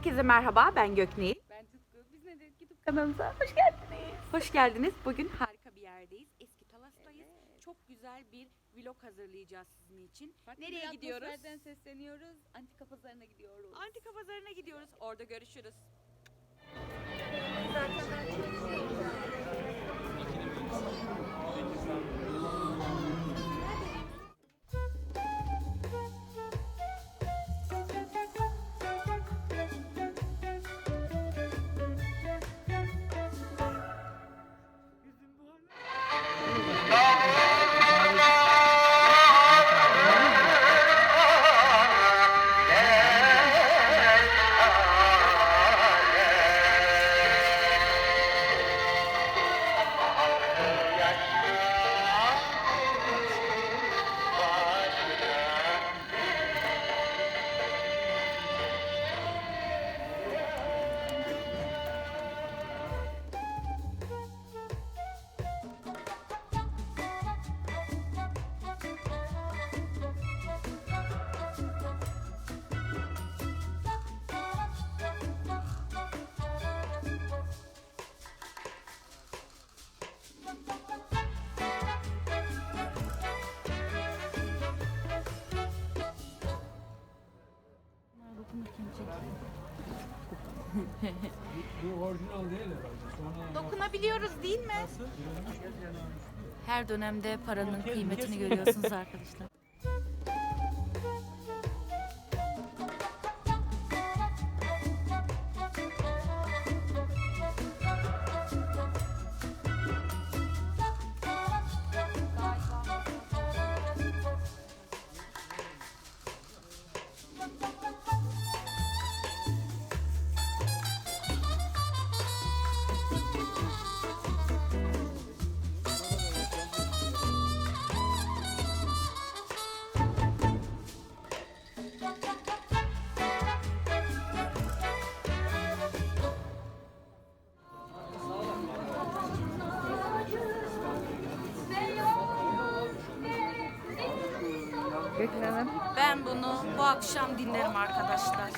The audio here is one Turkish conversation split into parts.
Herkese merhaba, ben Göknil. Ben Tutku. Biz ne dedik? YouTube kanalımıza hoş geldiniz. Hoş geldiniz. Bugün harika bir yerdeyiz. Eski Talas'tayız. Çok güzel bir vlog hazırlayacağız sizin için. Farklı Nereye bir gidiyoruz? atmosferden sesleniyoruz. Antika pazarına gidiyoruz. Antika pazarına gidiyoruz. Orada görüşürüz. Bu orijinal değil herhalde. Dokunabiliyoruz değil mi? Her dönemde paranın kıymetini görüyorsunuz arkadaşlar. Hanım. Ben bunu bu akşam dinlerim arkadaşlar.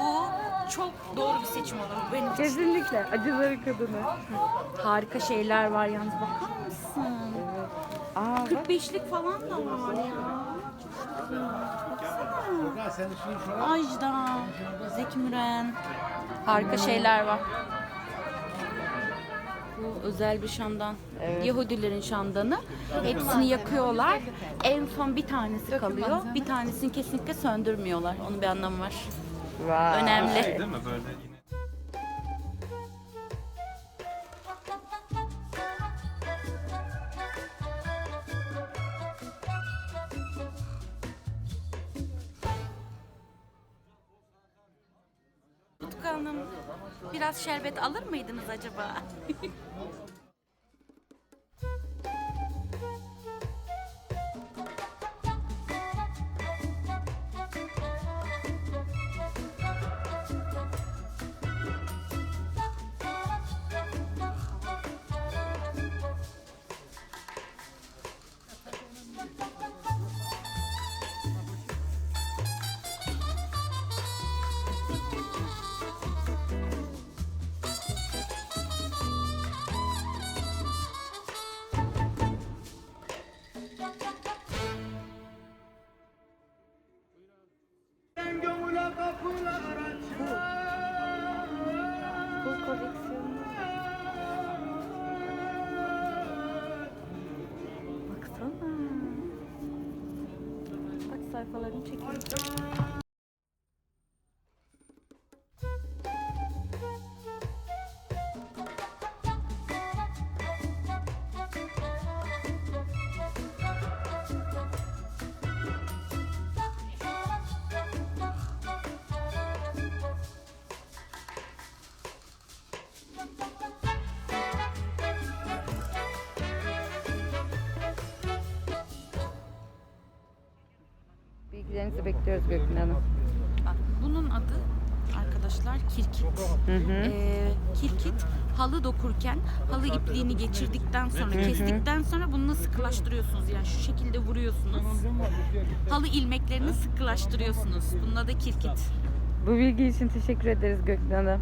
Bu çok doğru bir seçim olur benim için. Kesinlikle. Acıları kadını. Harika şeyler var yalnız bakar mısın? Aa bak. 45'lik falan da var ya. Ajda, Zeki Müren. Harika şeyler var. Bu özel bir şandan. Yahudilerin şandanı. Hepsini yakıyorlar. En son bir tanesi kalıyor. Bir tanesini kesinlikle söndürmüyorlar. Onun bir anlamı var. Vay. Önemli. değil mi böyle Utku Hanım, biraz şerbet alır mıydınız acaba? Bak Bilgilerinizi bekliyoruz Gökhan Hanım. Bunun adı arkadaşlar kirkit. Ee, kirkit halı dokurken halı ipliğini geçirdikten sonra kestikten sonra bunu sıkılaştırıyorsunuz yani şu şekilde vuruyorsunuz. Halı ilmeklerini sıkılaştırıyorsunuz. Bunun adı kirkit. Bu bilgi için teşekkür ederiz Gökhan Hanım.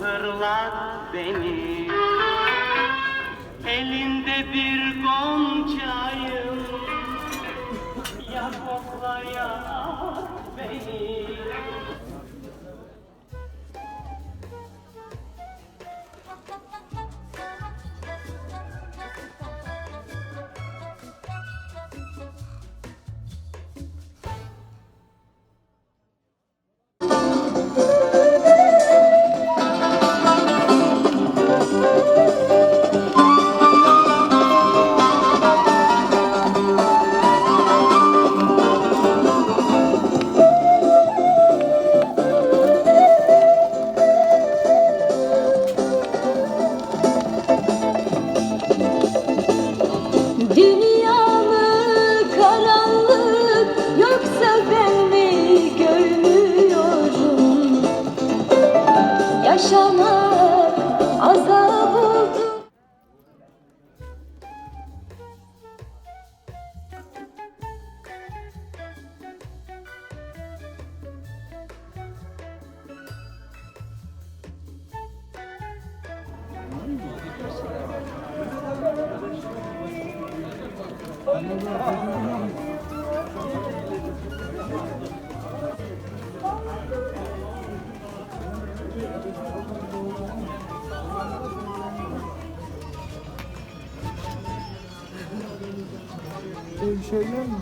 Fırlat beni. Elinde bir goncayım Bir şey yok mu?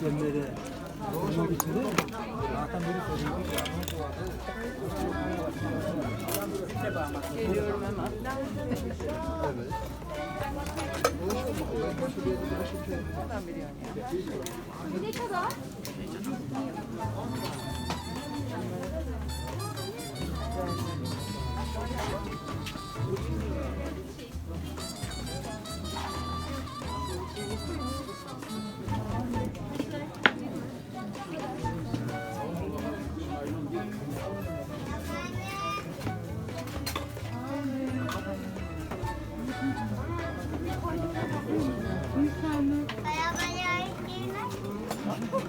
Sen nereye? Geliyorum hemen. evet. Nereden biliyorsun ya? Ne kadar?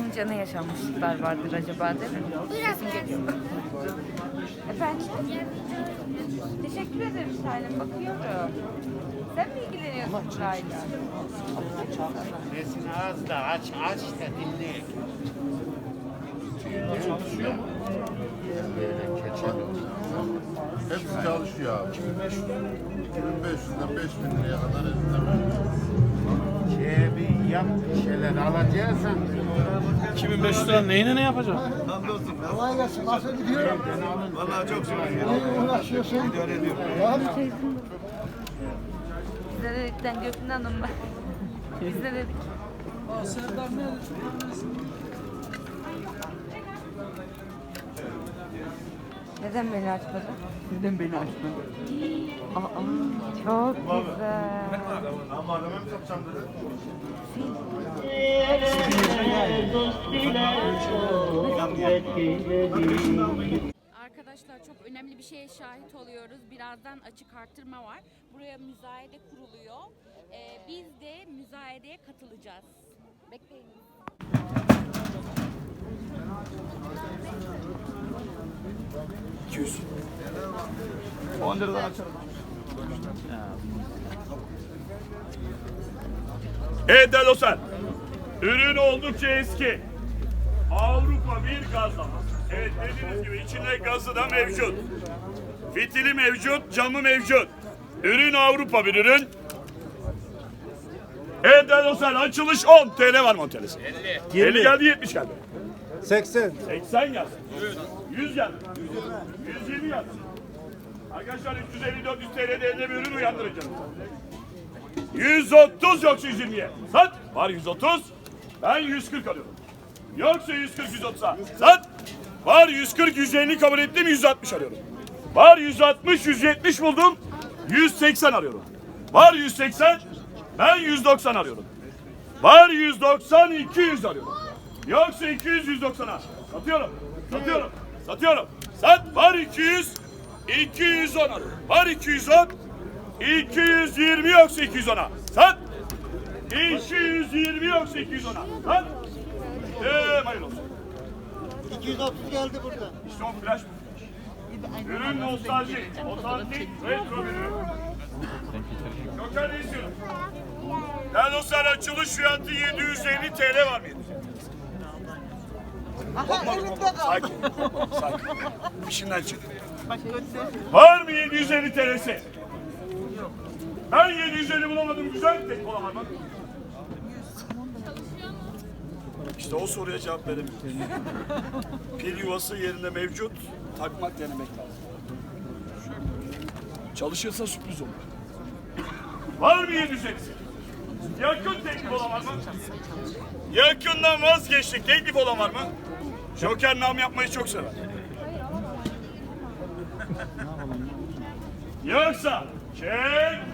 Dokununca ne yaşanmışlıklar vardır acaba değil mi? Geliyor. Efendim? Teşekkür ederim Salim. Bakıyorum. Sen mi ilgileniyorsun sırayla? Sesini az da aç aç da dinle. Hepsi çalışıyor abi. 2500'den 5000 liraya kadar esneme. Şeye bir yap bir şeyler alacaksan 2500 lira neyine ne yapacak? Kolay gelsin. Nasıl gidiyor? Vallahi çok zor. İyi uğraşıyorsun. İdare ediyorum. Ya Biz de dedikten Gökhan Hanım var. Biz de dedik. Neden beni açmadın? Neden beni açmadın? Aa, çok güzel. Dedi. Arkadaşlar çok önemli bir şeye şahit oluyoruz. Birazdan açık artırma var. Buraya müzayede kuruluyor. Ee, biz de müzayedeye katılacağız. Bekleyin. Evet değerli dostlar. Ürün oldukça eski. Avrupa bir gazlama. Evet dediğiniz gibi içinde gazı da mevcut. Fitili mevcut, camı mevcut. Ürün Avrupa bir ürün. Evet dostlar açılış 10 TL var montelesi. 50. 50 geldi 70 geldi. 80. 80 geldi. 100 geldi. 120 geldi. Arkadaşlar 350-400 TL değerinde bir ürün uyandıracağım. 130 yoksa 120'ye. Sat. Var 130. Ben 140 alıyorum. Yoksa 140 130'a. Sat. Var 140 150 kabul ettim 160 alıyorum. Var 160 170 buldum. 180 arıyorum. Var 180. Ben 190 arıyorum. Var 190 200 arıyorum. Yoksa 200 190'a. Satıyorum. Satıyorum. Satıyorum. Sat. Var 200 210 arıyorum. Var 210 220 yoksa 210'a. Sat. 220 yoksa 210'a. Sat. Eee hayırlı olsun. 230 geldi burada. İşte o flash. Ürün nostaljik, otantik, retro bir ürün. Joker ne istiyorum? Değerli dostlar açılış fiyatı 750 TL var mı? Sakin. Sakin. Fişinden çık. Var mı 750 TL'si? Ben 750 bulamadım. Güzel bir tek. Bak. İşte o soruya cevap veremiyorum. Pil yuvası yerinde mevcut. Takmak denemek lazım. Çalışırsa sürpriz olur. Var mı 750'si? Yakın teklif olan var mı? Yakından vazgeçtik. Teklif olan var mı? Joker nam yapmayı çok sever. Yoksa çek.